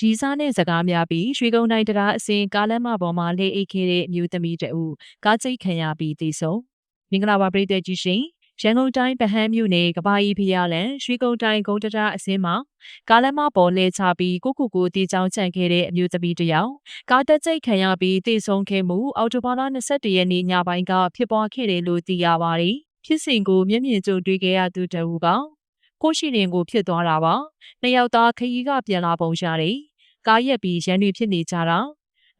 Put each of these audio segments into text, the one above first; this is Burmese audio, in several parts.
ရီစားနဲ့စကားများပြီးရွှေကုန်းတိုင်းတရားအစင်ကားလမ်းမပေါ်မှာလေအိတ်ခဲ့တဲ့အမျိုးသမီးတဦးကားကျိတ်ခံရပြီးတည်ဆုံးမင်္ဂလာပါပရိသတ်ကြီးရှင်ရန်ကုန်တိုင်းဗဟန်းမြို့နယ်ကဘာကြီးဖျားလန်ရွှေကုန်းတိုင်းဂုံတရာအစင်းမှာကားလမ်းမပေါ်လဲချပြီးကိုကိုကိုတီချောင်းချန်ခဲ့တဲ့အမျိုးသမီးတစ်ယောက်ကားတက်ကျိတ်ခံရပြီးတည်ဆုံးခဲ့မှုအော်တိုဘာလ22ရက်နေ့ညပိုင်းကဖြစ်ပွားခဲ့တယ်လို့သိရပါတယ်ဖြစ်စဉ်ကိုမျက်မြင်ကြုံတွေ့ခဲ့ရသူတဦးကကိုရှိရင်ကိုဖြစ်သွားတာပါနှစ်ယောက်သားခရီးကပြန်လာပုံရတယ် ကားရက်ပြီးရန်တွေဖြစ်နေကြတာ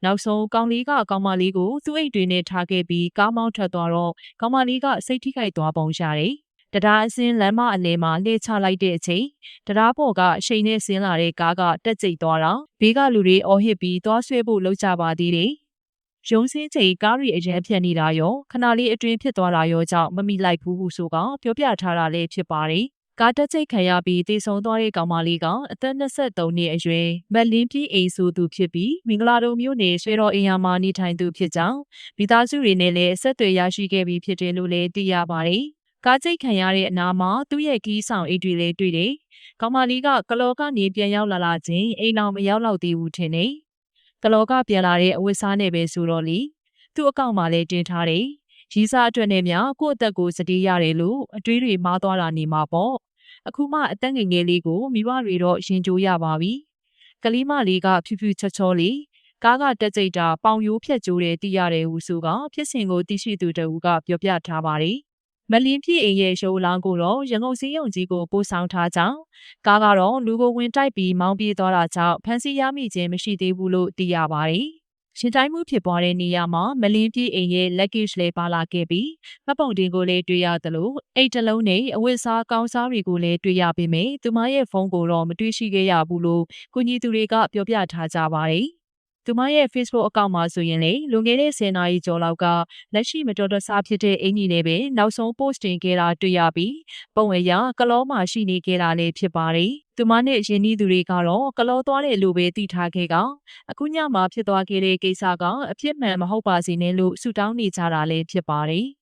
နောက်ဆုံးကောင်လေးကကောင်မလေးကိုသူ့အိတ်တွေနဲ့ထားခဲ့ပြီးကားမောင်းထွက်သွားတော့ကောင်မလေးကစိတ်ထိခိုက်သွားပုံရတယ်။တရားအစင်းလမ်းမအလယ်မှာလှည့်ချလိုက်တဲ့အချိန်တရားပေါ်ကအရှိန်နဲ့ဆင်းလာတဲ့ကားကတက်ကျိတ်သွားတာဘေးကလူတွေအော်ဟစ်ပြီးသွားဆွဲဖို့လှုပ်ကြပါသေးတယ်။ရုံးစင်းချိန်ကားရီအရင်ဖြတ်နေတာရောခဏလေးအတွင်းဖြစ်သွားတာရောကြောင့်မမိလိုက်ဘူးဟုဆိုကပြောပြထားတာလည်းဖြစ်ပါတယ်။ ကားတက်ချိတ်ခံရပြီးတည်ဆုံသွားတဲ့ကောင်မလေးကအသက်23နှစ်အရွယ်မက်လင်းပြည်အိမ်ဆိုသူဖြစ်ပြီးမင်္ဂလာတုံမြို့နယ်ဆွေတော်အိမ်ယာမှာနေထိုင်သူဖြစ်ကြောင်းမိသားစုတွေနဲ့လည်းဆက်သွယ်ရရှိခဲ့ပြီးဖြစ်တယ်လို့လည်းသိရပါတယ်။ကားချိတ်ခံရတဲ့အနားမှာသူ့ရဲ့ကီးဆောင်အိတ်တွေလည်းတွေ့တယ်။ကောင်မလေးကကလောကနေပြန်ရောက်လာလာချင်းအိမ်အောင်မရောက်တော့သေးဘူးထင်တယ်။ကလောကပြန်လာတဲ့အဝတ်စားနဲ့ပဲဆိုတော့လေသူ့အကောင့်မှာလည်းတင်ထားတယ်။ရီစာအတွက်နဲ့များကိုယ့်အသက်ကိုစတေးရတယ်လို့အတွေးတွေမှားသွားတာနေမှာပေါ့ အခုမှအသက်ငယ်ငယ်လေးကိုမိဘတွေတော့ရင်ကြိုးရပါပြီကလေးမလေးကဖြူဖြူချောချောလေးကားကတက်ကြိတ်တာပေါင်ရိုးဖြတ်ကြိုးတယ်သိရတယ်ဟုဆိုကဖြစ်စဉ်ကိုသိရှိသူတဦးကပြောပြထားပါတယ်မလင်းပြည့်အိမ်ရဲ့ရုပ်လောင်းကိုတော့ရန်ကုန်စည်းရုံကြီးကိုပို့ဆောင်ထားကြောင်းကားကတော့လူကိုဝင်တိုက်ပြီးမောင်းပြေးသွားတာကြောင့်ဖမ်းဆီးရမိခြင်းမရှိသေးဘူးလို့သိရပါတယ် ရှင်တိုင်းမှုဖြစ်ပွားတဲ့နေရာမှာမလင်းပြေးအိမ်ရဲ့ luggage လေးပါလာခဲ့ပြီးမှတ်ပုံတင်ကိုလည်းတွေ့ရသလိုအိတ်တလုံးနဲ့အဝတ်စားကောင်းစားတွေကိုလည်းတွေ့ရပေမဲ့သူမရဲ့ဖုန်းကိုတော့မတွေ့ရှိခဲ့ရဘူးလို့ကုညီသူတွေကပြောပြထားကြပါတယ်။ သူမရဲ့ Facebook အကောင့်မှာဆိုရင်လေလွန်ခဲ့တဲ့10နာရီကျော်လောက်ကလက်ရှိမတော်တဆဖြစ်တဲ့အင်ကြီးနဲ့ပဲနောက်ဆုံး post တင်ခဲ့တာတွေ့ရပြီးပုံဝေရကလောမှာရှိနေခဲ့တာလည်းဖြစ်ပါတယ်။သူမနဲ့ရင်းနှီးသူတွေကတော့ကလောသွားတယ်လို့ပဲသိထားခဲ့ကအခုညမှာဖြစ်သွားခဲ့တဲ့ကိစ္စကအဖြစ်မှန်မဟုတ်ပါစေနဲ့လို့ဆုတောင်းနေကြတာလည်းဖြစ်ပါတယ်။